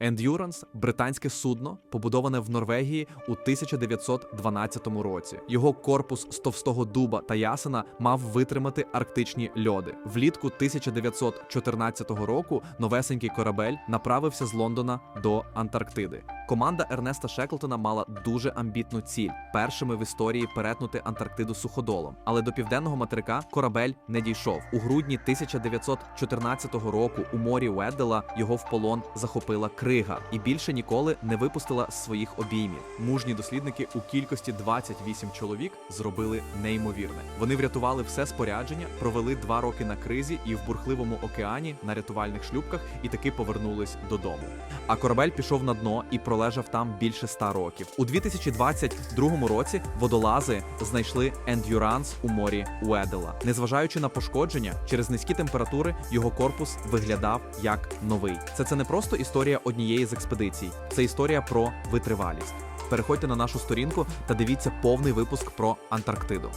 Endurance – британське судно, побудоване в Норвегії у 1912 році. Його корпус з товстого дуба та ясена мав витримати арктичні льоди. Влітку 1914 року новесенький корабель направився з Лондона до Антарктиди. Команда Ернеста Шеклтона мала дуже амбітну ціль першими в історії перетнути Антарктиду суходолом. Але до південного материка корабель не дійшов. У грудні 1914 року у морі Уеддела його в полон захопила крига і більше ніколи не випустила своїх обіймів. Мужні дослідники у кількості 28 чоловік зробили неймовірне. Вони врятували все спорядження, провели два роки на кризі і в бурхливому океані на рятувальних шлюпках і таки повернулись додому. А корабель пішов на дно і пролежав там більше ста років. У 2022 році водолази знайшли ендюранс у морі Уедела. Незважаючи на пошкодження, через низькі температури його корпус виглядав як новий. Це це не просто історія однієї з експедицій, це історія про витривалість. Переходьте на нашу сторінку та дивіться повний випуск про Антарктиду.